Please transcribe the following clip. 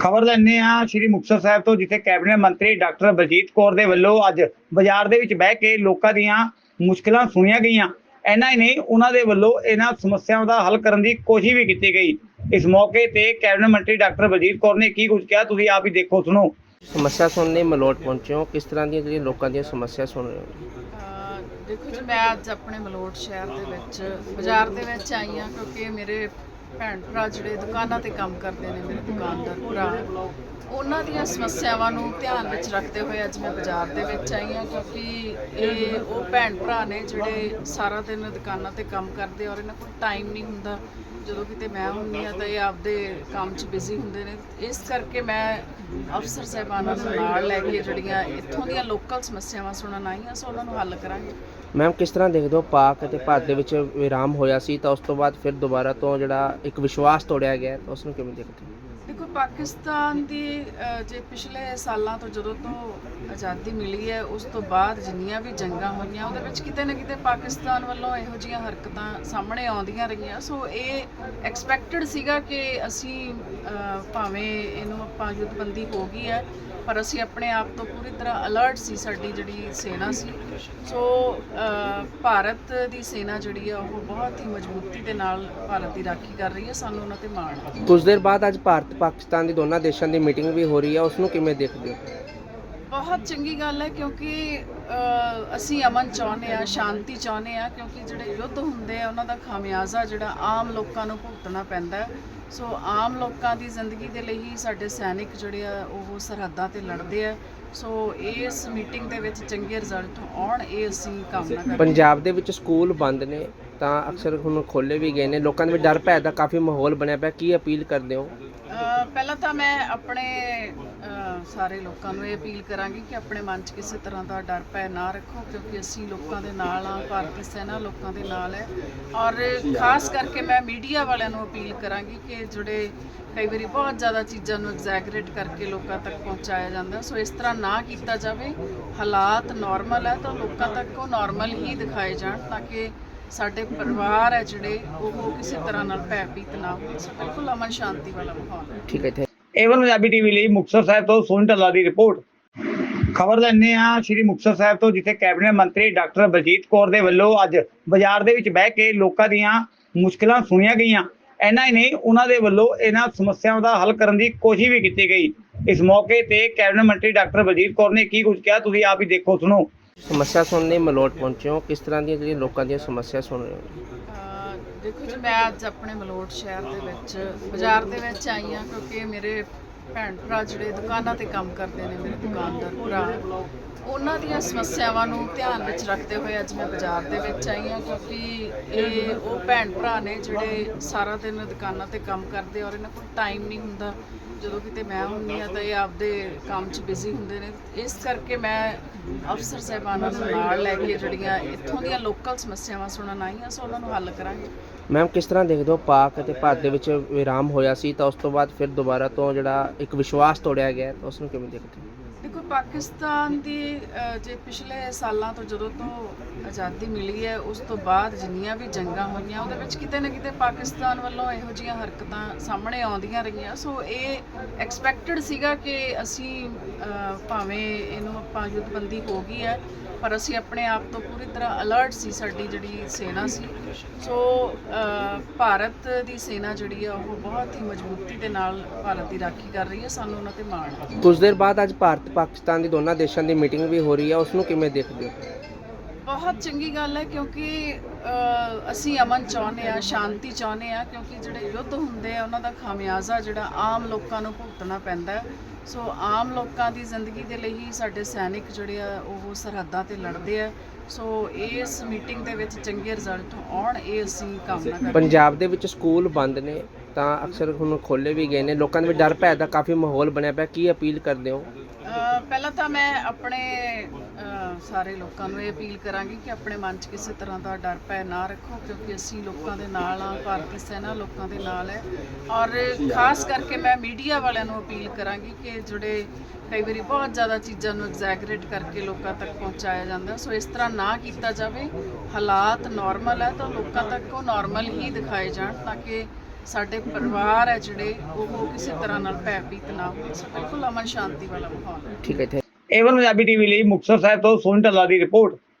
ਖਬਰ ਲੈਣੇ ਆ ਸ਼੍ਰੀ ਮੁਕਤਸਰ ਸਾਹਿਬ ਤੋਂ ਜਿੱਥੇ ਕੈਬਨਿਟ ਮੰਤਰੀ ਡਾਕਟਰ ਬਲਜੀਤ ਕੌਰ ਦੇ ਵੱਲੋਂ ਅੱਜ ਬਾਜ਼ਾਰ ਦੇ ਵਿੱਚ ਬਹਿ ਕੇ ਲੋਕਾਂ ਦੀਆਂ ਮੁਸ਼ਕਲਾਂ ਸੁਣੀਆਂ ਗਈਆਂ। ਇੰਨਾ ਹੀ ਨਹੀਂ ਉਹਨਾਂ ਦੇ ਵੱਲੋਂ ਇਹਨਾਂ ਸਮੱਸਿਆਵਾਂ ਦਾ ਹੱਲ ਕਰਨ ਦੀ ਕੋਸ਼ਿਸ਼ ਵੀ ਕੀਤੀ ਗਈ। ਇਸ ਮੌਕੇ ਤੇ ਕੈਬਨਿਟ ਮੰਤਰੀ ਡਾਕਟਰ ਬਲਜੀਤ ਕੌਰ ਨੇ ਕੀ ਕੁਝ ਕਿਹਾ ਤੁਸੀਂ ਆਪ ਹੀ ਦੇਖੋ ਸੁਣੋ। ਸਮੱਸਿਆ ਸੁਣਨ ਮਲੋਟ ਪਹੁੰਚੇ ਹੋ। ਕਿਸ ਤਰ੍ਹਾਂ ਦੀਆਂ ਜਿਹੜੀਆਂ ਲੋਕਾਂ ਦੀਆਂ ਸਮੱਸਿਆ ਸੁਣ ਰਹੇ ਹੋ? ਦੇਖੋ ਜੀ ਮੈਂ ਅੱਜ ਆਪਣੇ ਮਲੋਟ ਸ਼ਹਿਰ ਦੇ ਵਿੱਚ ਬਾਜ਼ਾਰ ਦੇ ਵਿੱਚ ਆਈ ਹਾਂ ਕਿਉਂਕਿ ਮੇਰੇ ਭੈਣ ਭਰਾ ਜਿਹੜੇ ਦੁਕਾਨਾਂ ਤੇ ਕੰਮ ਕਰਦੇ ਨੇ, ਮੇਰੇ ਦੁਕਾਨਦਾਰ ਭਰਾ, ਉਹਨਾਂ ਦੀਆਂ ਸਮੱਸਿਆਵਾਂ ਨੂੰ ਧਿਆਨ ਵਿੱਚ ਰੱਖਦੇ ਹੋਏ ਅੱਜ ਮੈਂ ਬਾਜ਼ਾਰ ਦੇ ਵਿੱਚ ਆਈ ਹਾਂ ਕਿਉਂਕਿ ਇਹ ਉਹ ਭੈਣ ਭਰਾ ਨੇ ਜਿਹੜੇ ਸਾਰਾ ਦਿਨ ਦੁਕਾਨਾਂ ਤੇ ਕੰਮ ਕਰਦੇ ਔਰ ਇਹਨਾਂ ਕੋਲ ਟਾਈਮ ਨਹੀਂ ਹੁੰਦਾ। ਜਦੋਂ ਕਿਤੇ ਮੈਂ ਹੁੰਦੀ ਆ ਤਾਂ ਇਹ ਆਪਦੇ ਕੰਮ 'ਚ ਬਿਜ਼ੀ ਹੁੰਦੇ ਨੇ। ਇਸ ਕਰਕੇ ਮੈਂ ਅਫਸਰ ਸਾਹਿਬਾਨਾਂ ਨੂੰ ਨਾਲ ਲੈ ਕੇ ਜਿਹੜੀਆਂ ਇੱਥੋਂ ਦੀਆਂ ਲੋਕਲ ਸਮੱਸਿਆਵਾਂ ਸੁਣਨ ਆਈ ਹਾਂ ਸੋ ਉਹਨਾਂ ਨੂੰ ਹੱਲ ਕਰਾਂਗੇ। ਮੈਮ ਕਿਸ ਤਰ੍ਹਾਂ ਦੇਖਦੇ ਹੋ ਪਾਕ ਅਤੇ ਭਾਰਤ ਦੇ ਵਿੱਚ ਵਿਰਾਮ ਹੋਇਆ ਸੀ ਤਾਂ ਉਸ ਤੋਂ ਬਾਅਦ ਫਿਰ ਦੁਬਾਰਾ ਤੋਂ ਜਿਹੜਾ ਇੱਕ ਵਿਸ਼ਵਾਸ ਤੋੜਿਆ ਗਿਆ ਤਾਂ ਉਸ ਨੂੰ ਕਿਵੇਂ ਦੇਖਦੇ ਹੋ? ਦੇਖੋ ਪਾਕਿਸਤਾਨ ਦੀ ਜੇ ਪਿਛਲੇ ਸਾਲਾਂ ਤੋਂ ਜਦੋਂ ਤੋਂ ਆਜ਼ਾਦੀ ਮਿਲੀ ਹੈ, ਉਸ ਤੋਂ ਬਾਅਦ ਜਿੰਨੀਆਂ ਵੀ ਜੰਗਾਂ ਹੋਈਆਂ, ਉਹਦੇ ਵਿੱਚ ਕਿਤੇ ਨਾ ਕਿਤੇ ਪਾਕਿਸਤਾਨ ਵੱਲੋਂ ਇਹੋ ਜਿਹੀਆਂ ਹਰਕਤਾਂ ਸਾਹਮਣੇ ਆਉਂਦੀਆਂ ਰਹੀਆਂ। ਸੋ ਇਹ ਐਕਸਪੈਕਟਡ ਸੀਗਾ ਕਿ ਅਸੀਂ ਭਾਵੇਂ ਇਹਨੂੰ ਆਪਾਂ ਯੁੱਧਬੰਦੀ ਹੋ ਗਈ ਹੈ, ਪਰ ਅਸੀਂ ਆਪਣੇ ਆਪ ਤੋਂ ਪੂਰੀ ਤਰ੍ਹਾਂ ਅਲਰਟ ਸੀ, ਸਾਡੀ ਜਿਹੜੀ ਸੈਨਾ ਸੀ। ਸੋ ਭਾਰਤ ਦੀ ਸੈਨਾ ਜਿਹੜੀ ਆ, ਉਹ ਬਹੁਤ ਹੀ ਮਜ਼ਬੂਤੀ ਦੇ ਨਾਲ ਭਾਰਤ ਦੀ ਰਾਖੀ ਕਰ ਰਹੀ ਹੈ, ਸਾਨੂੰ ਉਹਨਾਂ ਤੇ ਮਾਣ ਹੈ। ਕੁਝ ਦੇਰ ਬਾਅਦ ਅੱਜ ਭਾਰਤ ਪਾਕਿਸਤਾਨ ਦੀ ਦੋਨਾਂ ਦੇਸ਼ਾਂ ਦੀ ਮੀਟਿੰਗ ਵੀ ਹੋ ਰਹੀ ਹੈ ਉਸ ਨੂੰ ਕਿਵੇਂ ਦੇਖਦੇ ਹੋ? ਬਹੁਤ ਚੰਗੀ ਗੱਲ ਹੈ ਕਿਉਂਕਿ ਅਸੀਂ ਅਮਨ ਚਾਹੁੰਦੇ ਆ ਸ਼ਾਂਤੀ ਚਾਹੁੰਦੇ ਆ ਕਿਉਂਕਿ ਜਿਹੜੇ ਯੁੱਧ ਹੁੰਦੇ ਆ, ਉਹਨਾਂ ਦਾ ਖਾਮਿਆਜ਼ਾ ਜਿਹੜਾ ਆਮ ਲੋਕਾਂ ਨੂੰ ਭੁਗਤਣਾ ਪੈਂਦਾ ਸੋ ਆਮ ਲੋਕਾਂ ਦੀ ਜ਼ਿੰਦਗੀ ਦੇ ਲਈ ਹੀ ਸਾਡੇ ਸੈਨਿਕ ਜਿਹੜੇ ਆ, ਉਹ ਸਰਹੱਦਾਂ ਤੇ ਲੜਦੇ ਆ। ਸੋ ਇਸ ਮੀਟਿੰਗ ਦੇ ਵਿੱਚ ਚੰਗੇ ਰਿਜ਼ਲਟ ਆਉਣ ਇਹ ਅਸੀਂ ਕਾਮਨਾ ਕਰਦੇ ਹਾਂ। ਪੰਜਾਬ ਦੇ ਵਿੱਚ ਸਕੂਲ ਬੰਦ ਨੇ ਤਾਂ ਅਕਸਰ ਹੁਣ ਖੋਲੇ ਵੀ ਗਏ ਨੇ। ਲੋਕਾਂ ਦੇ ਵਿੱਚ ਡਰ ਭੈ ਦਾ ਕਾਫੀ ਮਾਹੌਲ ਬਣਿਆ ਪਿਆ। ਕੀ ਅਪੀਲ ਕਰਦੇ ਹੋ? ਪਹਿਲਾਂ ਤਾਂ ਮੈਂ ਆਪਣੇ ਸਾਰੇ ਲੋਕਾਂ ਨੂੰ ਇਹ ਅਪੀਲ ਕਰਾਂਗੀ ਕਿ ਆਪਣੇ ਮਨ 'ਚ ਕਿਸੇ ਤਰ੍ਹਾਂ ਦਾ ਡਰ ਭੈ ਨਾ ਰੱਖੋ ਕਿਉਂਕਿ ਅਸੀਂ ਲੋਕਾਂ ਦੇ ਨਾਲ ਆ ਭਾਰਤੀ ਸੈਨਾ ਲੋਕਾਂ ਦੇ ਨਾਲ ਹੈ। ਔਰ ਖਾਸ ਕਰਕੇ ਮੈਂ ਮੀਡੀਆ ਵਾਲਿਆਂ ਨੂੰ ਅਪੀਲ ਕਰਾਂਗੀ ਕਿ ਜਿਹੜੇ ਕਈ ਵਾਰੀ ਬਹੁਤ ਜ਼ਿਆਦਾ ਚੀਜ਼ਾਂ ਨੂੰ ਐਗਜ਼ੈਗਰੇਟ ਕਰਕੇ ਲੋਕਾਂ ਤੱਕ ਪਹੁੰਚਾਇਆ ਜਾਂਦਾ। ਸੋ ਇਸ ਤਰ੍ਹਾਂ ਨਾ ਕੀਤਾ ਜਾਵੇ। ਹਾਲਾਤ ਨਾਰਮਲ ਹੈ ਤਾਂ ਲੋਕਾਂ ਤੱਕ ਉਹ ਨਾਰਮਲ ਹੀ ਦਿਖਾਏ ਜਾਣ ਤਾਂ ਕਿ ਸਾਡੇ ਪਰਿਵਾਰ ਹੈ ਜਿਹੜੇ ਉਹ ਕਿਸੇ ਤਰ੍ਹਾਂ ਨਾਲ ਭੈਭੀਤ ਨਾ ਹੋਣ। ਸੋ ਬਿਲਕੁਲ ਅਮਨ ਸ਼ਾਂਤੀ ਵਾਲਾ ਮਾਹੌਲ ਹੈ। ਠੀਕ ਹੈ ਏਵਨ ਪੰਜਾਬੀ ਟੀਵੀ ਲਈ ਮੁਕਤਸਰ ਸਾਹਿਬ ਤੋਂ ਸੋਹਣ ਢੱਲਾ ਦੀ ਰਿਪੋਰਟ। ਖਬਰ ਲੈਣੇ ਆ ਸ਼੍ਰੀ ਮੁਕਤਸਰ ਸਾਹਿਬ ਤੋਂ ਜਿੱਥੇ ਕੈਬਨਿਟ ਮੰਤਰੀ ਡਾਕਟਰ ਬਲਜੀਤ ਕੌਰ ਦੇ ਵੱਲੋਂ ਅੱਜ ਬਾਜ਼ਾਰ ਦੇ ਵਿੱਚ ਬਹਿ ਕੇ ਲੋਕਾਂ ਦੀਆਂ ਮੁਸ਼ਕਲਾਂ ਸੁਣੀਆਂ ਗਈਆਂ। ਇੰਨਾ ਹੀ ਨਹੀਂ ਉਹਨਾਂ ਦੇ ਵੱਲੋਂ ਇਹਨਾਂ ਸਮੱਸਿਆਵਾਂ ਦਾ ਹੱਲ ਕਰਨ ਦੀ ਕੋਸ਼ਿਸ਼ ਵੀ ਕੀਤੀ ਗਈ। ਇਸ ਮੌਕੇ ਤੇ ਕੈਬਨਿਟ ਮੰਤਰੀ ਡਾਕਟਰ ਬਲਜੀਤ ਕੌਰ ਨੇ ਕੀ ਕੁਝ ਕਿਹਾ ਤੁਸੀਂ ਆਪ ਹੀ ਦੇਖੋ ਸੁਣੋ। ਸਮੱਸਿਆ ਸੁਣਨ ਲਈ ਮਲੋਟ ਪਹੁੰਚੇ ਹੋ। ਕਿਸ ਤਰ੍ਹਾਂ ਦੀਆਂ ਜਿਹੜੀਆਂ ਲੋਕਾਂ ਦੀਆਂ ਸਮੱਸਿਆ ਸੁਣ ਰਹੇ ਹੋ? ਦੇਖੋ ਜੀ ਮੈਂ ਅੱਜ ਆਪਣੇ ਮਲੋਟ ਸ਼ਹਿਰ ਦੇ ਵਿੱਚ ਬਾਜ਼ਾਰ ਦੇ ਵਿੱਚ ਆਈ ਹਾਂ ਕਿਉਂਕਿ ਮੇਰੇ ਭੈਣ ਭਰਾ ਜਿਹੜੇ ਦੁਕਾਨਾਂ ਤੇ ਕੰਮ ਕਰਦੇ ਨੇ ਮੇਰੇ ਦੁਕਾਨਦਾਰ ਭਰਾ, ਉਹਨਾਂ ਦੀਆਂ ਸਮੱਸਿਆਵਾਂ ਨੂੰ ਧਿਆਨ ਵਿੱਚ ਰੱਖਦੇ ਹੋਏ ਅੱਜ ਮੈਂ ਬਾਜ਼ਾਰ ਦੇ ਵਿੱਚ ਆਈ ਹਾਂ ਕਿਉਂਕਿ ਇਹ ਉਹ ਭੈਣ ਭਰਾ ਨੇ ਜਿਹੜੇ ਸਾਰਾ ਦਿਨ ਦੁਕਾਨਾਂ ਤੇ ਕੰਮ ਕਰਦੇ ਔਰ ਇਹਨਾਂ ਕੋਲ ਟਾਈਮ ਨਹੀਂ ਹੁੰਦਾ। ਜਦੋਂ ਕਿਤੇ ਮੈਂ ਹੁੰਦੀ ਆ ਤਾਂ ਇਹ ਆਪਦੇ ਕੰਮ 'ਚ ਬਿਜ਼ੀ ਹੁੰਦੇ ਨੇ। ਇਸ ਕਰਕੇ ਮੈਂ ਅਫਸਰ ਸਾਹਿਬਾਨਾਂ ਨੂੰ ਨਾਲ ਲੈ ਕੇ ਜਿਹੜੀਆਂ ਇੱਥੋਂ ਦੀਆਂ ਲੋਕਲ ਸਮੱਸਿਆਵਾਂ ਸੁਣਨ ਆਈ ਹਾਂ, ਸੋ ਉਹਨਾਂ ਨੂੰ ਹੱਲ ਕਰਾਂਗੇ। ਮੈਮ ਕਿਸ ਤਰ੍ਹਾਂ ਦੇਖਦੇ ਹੋ ਪਾਕ ਅਤੇ ਭਾਰਤ ਦੇ ਵਿੱਚ ਵਿਰਾਮ ਹੋਇਆ ਸੀ ਤਾਂ ਉਸ ਤੋਂ ਬਾਅਦ ਫਿਰ ਦੁਬਾਰਾ ਤੋਂ ਜਿਹੜਾ ਇੱਕ ਵਿਸ਼ਵਾਸ ਤੋੜਿਆ ਗਿਆ ਤਾਂ ਉਸ ਨੂੰ ਕਿਵੇਂ ਦੇਖਦੇ ਹੋ? ਦੇਖੋ ਪਾਕਿਸਤਾਨ ਦੀ ਜੇ ਪਿਛਲੇ ਸਾਲਾਂ ਤੋਂ ਜਦੋਂ ਤੋਂ ਆਜ਼ਾਦੀ ਮਿਲੀ ਹੈ, ਉਸ ਤੋਂ ਬਾਅਦ ਜਿੰਨੀਆਂ ਵੀ ਜੰਗਾਂ ਹੋਈਆਂ, ਉਹਦੇ ਵਿੱਚ ਕਿਤੇ ਨਾ ਕਿਤੇ ਪਾਕਿਸਤਾਨ ਵੱਲੋਂ ਇਹੋ ਜਿਹੀਆਂ ਹਰਕਤਾਂ ਸਾਹਮਣੇ ਆਉਂਦੀਆਂ ਰਹੀਆਂ। ਸੋ ਇਹ ਐਕਸਪੈਕਟਡ ਸੀਗਾ ਕਿ ਅਸੀਂ ਭਾਵੇਂ ਇਹਨੂੰ ਆਪਾਂ ਯੁੱਧਬੰਦੀ ਹੋ ਗਈ ਹੈ, ਪਰ ਅਸੀਂ ਆਪਣੇ ਆਪ ਤੋਂ ਪੂਰੀ ਤਰ੍ਹਾਂ ਅਲਰਟ ਸੀ, ਸਾਡੀ ਜਿਹੜੀ ਸੈਨਾ ਸੀ। ਸੋ ਭਾਰਤ ਦੀ ਸੈਨਾ ਜਿਹੜੀ ਆ, ਉਹ ਬਹੁਤ ਹੀ ਮਜ਼ਬੂਤੀ ਦੇ ਨਾਲ ਭਾਰਤ ਦੀ ਰਾਖੀ ਕਰ ਰਹੀ ਹੈ, ਸਾਨੂੰ ਉਹਨਾਂ ਤੇ ਮਾਣ ਹੈ। ਕੁਝ ਦੇਰ ਬਾਅਦ ਅੱਜ ਭਾਰਤ ਪਾਕਿਸਤਾਨ ਦੀ ਦੋਨਾਂ ਦੇਸ਼ਾਂ ਦੀ ਮੀਟਿੰਗ ਵੀ ਹੋ ਰਹੀ ਹੈ ਉਸ ਨੂੰ ਕਿਵੇਂ ਦੇਖਦੇ ਹੋ? ਬਹੁਤ ਚੰਗੀ ਗੱਲ ਹੈ ਕਿਉਂਕਿ ਅਸੀਂ ਅਮਨ ਚਾਹੁੰਦੇ ਆ ਸ਼ਾਂਤੀ ਚਾਹੁੰਦੇ ਆ ਕਿਉਂਕਿ ਜਿਹੜੇ ਯੁੱਧ ਹੁੰਦੇ ਆ ਉਹਨਾਂ ਦਾ ਖਾਮਿਆਜ਼ਾ ਜਿਹੜਾ ਆਮ ਲੋਕਾਂ ਨੂੰ ਭੁਗਤਣਾ ਪੈਂਦਾ। ਸੋ ਆਮ ਲੋਕਾਂ ਦੀ ਜ਼ਿੰਦਗੀ ਦੇ ਲਈ ਹੀ ਸਾਡੇ ਸੈਨਿਕ ਜਿਹੜੇ ਆ ਉਹ ਸਰਹੱਦਾਂ ਤੇ ਲੜਦੇ ਆ। ਸੋ ਇਸ ਮੀਟਿੰਗ ਦੇ ਵਿੱਚ ਚੰਗੇ ਰਿਜ਼ਲਟ ਆਉਣ ਇਹ ਅਸੀਂ ਕਾਮਨਾ ਕਰਦੇ ਹਾਂ। ਪੰਜਾਬ ਦੇ ਵਿੱਚ ਸਕੂਲ ਬੰਦ ਨੇ ਤਾਂ ਅਕਸਰ ਹੁਣ ਖੋਲੇ ਵੀ ਗਏ ਨੇ। ਲੋਕਾਂ ਦੇ ਵਿੱਚ ਡਰ ਭੈ ਦਾ ਕਾਫੀ ਮਾਹੌਲ ਬਣਿਆ ਪਿਆ ਕੀ ਅਪੀਲ ਕਰਦੇ ਹੋ? ਪਹਿਲਾਂ ਤਾਂ ਮੈਂ ਆਪਣੇ ਸਾਰੇ ਲੋਕਾਂ ਨੂੰ ਇਹ ਅਪੀਲ ਕਰਾਂਗੀ ਕਿ ਆਪਣੇ ਮਨ 'ਚ ਕਿਸੇ ਤਰ੍ਹਾਂ ਦਾ ਡਰ ਭੈ ਨਾ ਰੱਖੋ, ਕਿਉਂਕਿ ਅਸੀਂ ਲੋਕਾਂ ਦੇ ਨਾਲ ਆ ਭਾਰਤੀ ਸੈਨਾ ਲੋਕਾਂ ਦੇ ਨਾਲ ਹੈ। ਔਰ ਖਾਸ ਕਰਕੇ ਮੈਂ ਮੀਡੀਆ ਵਾਲਿਆਂ ਨੂੰ ਅਪੀਲ ਕਰਾਂਗੀ ਕਿ ਜਿਹੜੇ ਕਈ ਵਾਰੀ ਬਹੁਤ ਜ਼ਿਆਦਾ ਚੀਜ਼ਾਂ ਨੂੰ ਐਗਜ਼ੈਗਰੇਟ ਕਰਕੇ ਲੋਕਾਂ ਤੱਕ ਪਹੁੰਚਾਇਆ ਜਾਂਦਾ। ਸੋ ਇਸ ਤਰ੍ਹਾਂ ਨਾ ਕੀਤਾ ਜਾਵੇ। ਹਾਲਾਤ ਨਾਰਮਲ ਹੈ ਤਾਂ ਲੋਕਾਂ ਤੱਕ ਉਹ ਨਾਰਮਲ ਹੀ ਦਿਖਾਏ ਜਾਣ ਤਾਂ ਕਿ ਸਾਡੇ ਪਰਿਵਾਰ ਹੈ ਜਿਹੜੇ, ਉਹ ਕਿਸੇ ਤਰ੍ਹਾਂ ਨਾਲ ਭੈਭੀਤ ਨਾ ਹੋਣ ਸੋ ਬਿਲਕੁਲ ਅਮਨ ਸ਼ਾਂਤੀ ਵਾਲਾ ਮਾਹੌਲ ਹੈ। ਠੀਕ ਹੈ ਏਵਨ ਪੰਜਾਬੀ ਟੀਵੀ ਲਈ ਮੁਕਤਸਰ ਸਾਹਿਬ ਤੋਂ ਸੋਨ ਢੱਲਾ ਦੀ ਰਿਪੋਰਟ।